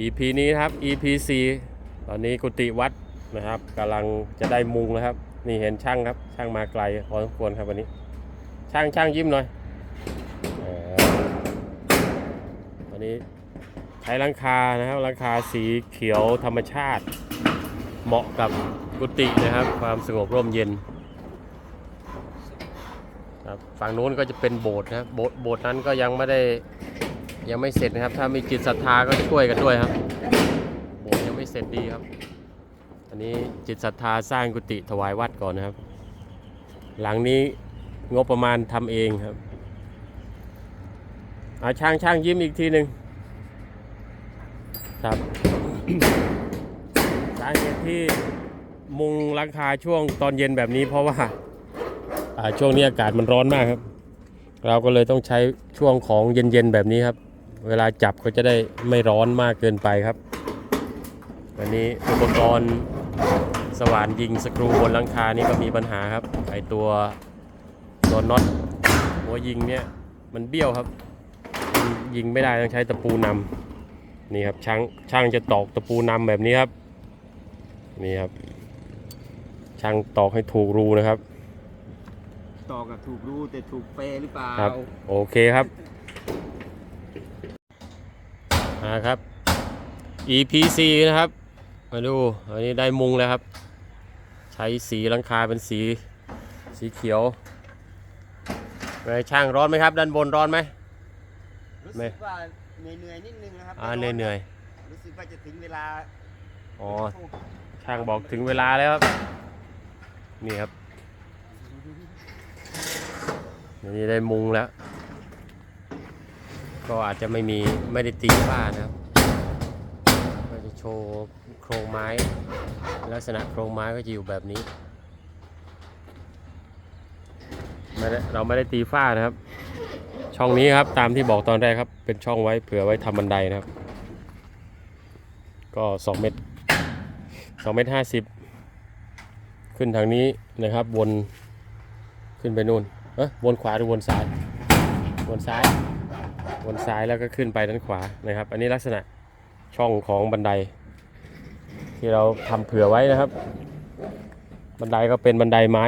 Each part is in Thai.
EP นี้ครับ EP 4ตอนนี้กุฏิวัดนะครับกำลังจะได้มุงนะครับ นี่เห็นช่างครับ ช่างมาไกลพอสมควรครับวันนี้ ช่างช่างยิ้มหน่อยเออวันนี้ใช้ลังคานะครับลังคาสีเขียวธรรมชาติ เหมาะกับกุฏินะครับ ความสงบร่มเย็นครับฝั่งนู้นก็จะเป็นโบสถ์นะครับโบสถ์โบสถ์นั้นก็ยังไม่ได้ ยังไม่เสร็จนะครับ ถ้ามีจิตศรัทธาก็ช่วยกันด้วยครับโบสถ์ยังไม่เสร็จดีครับ อันนี้จิตศรัทธาสร้างกุฏิถวายวัดก่อนนะครับ หลังนี้งบประมาณทำเองครับอาช่างช่างยิ้มอีกทีหนึ่งครับสาเหตุที่มุงหลังคาช่วงตอนเย็นแบบนี้เพราะว่าอ่าช่วงนี้อากาศมันร้อนมากครับ เราก็เลยต้องใช้ช่วงของเย็นๆแบบนี้ครับ เวลาจับก็จะได้ไม่ร้อนมากเกินไปครับ วันนี้อุปกรณ์สว่านยิงสกรูบนหลังคานี่ก็มีปัญหาครับไอตัวตัวน็อตหัวยิงเนี่ยมันเบี้ยวครับมันยิงไม่ได้ต้องใช้ตะปูนำนี่ครับช่างช่างจะตอกตะปูนำแบบนี้ครับนี่ครับ ช่างตอกให้ถูกรูนะครับต่อกับถูกรู้แต่ถูกเปย์หรือเปล่าครับโอเคครับ มาครับ EPC นะครับ มาดู อันนี้ได้มุงแล้วครับ ใช้สีหลังคาเป็นสี สีเขียวไงช่างร้อนไหมครับ ด้านบนร้อนไหม รู้ไม่สึกว่าเหนื่อยๆนิดนึงนะครับอ่าไม่เหนื่อยรู้สึกว่าจะถึงเวลาๆอ๋อ ช่างบอกถึงเวลาแล้วครับ นี่ครับอันนี้ได้มุงแล้ว ก็อาจจะไม่มีไม่ได้ตีฝ้านะครับก็จะโชว์โครงไม้ ลักษณะโครงไม้ก็จะอยู่แบบนี้เราไม่ได้ตีฝ้านะครับ ช่องนี้ครับตามที่บอกตอนแรกครับ เป็นช่องไว้เผื่อไว้ทำบันไดนะครับ ก็2เมตร2เมตร50ขึ้นทางนี้นะครับ วนขึ้นไปนู่นเอ้ยวนขวาหรือวนซ้าย วนซ้าย วนซ้ายแล้วก็ขึ้นไปด้านขวานะครับ อันนี้ลักษณะช่องของบันได ที่เราทำเผื่อไว้นะครับ บันไดก็เป็นบันไดไม้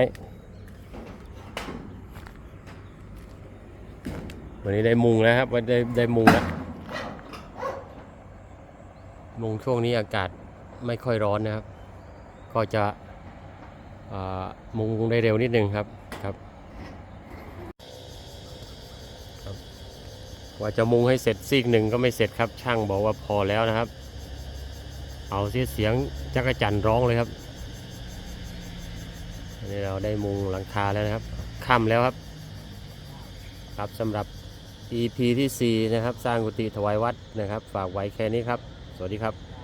วันนี้ได้มุงแล้วครับวันได้ได้มุงแล้วมุงช่วงนี้อากาศไม่ค่อยร้อนนะครับ ก็จะมุงได้เร็วนิดนึงครับ ว่าจะมุงให้เสร็จซีกหนึ่งก็ไม่เสร็จครับ ช่างบอกว่าพอแล้วนะครับ เอาเสียเสียงจักรจันทร์ร้องเลยครับอันนี้เราได้มุงหลังคาแล้วนะครับค่ำแล้วครับ ครับสำหรับ EP ที่ 4 นะครับ สร้างกุฏิถวายวัดนะครับ ฝากไว้แค่นี้ครับ สวัสดีครับ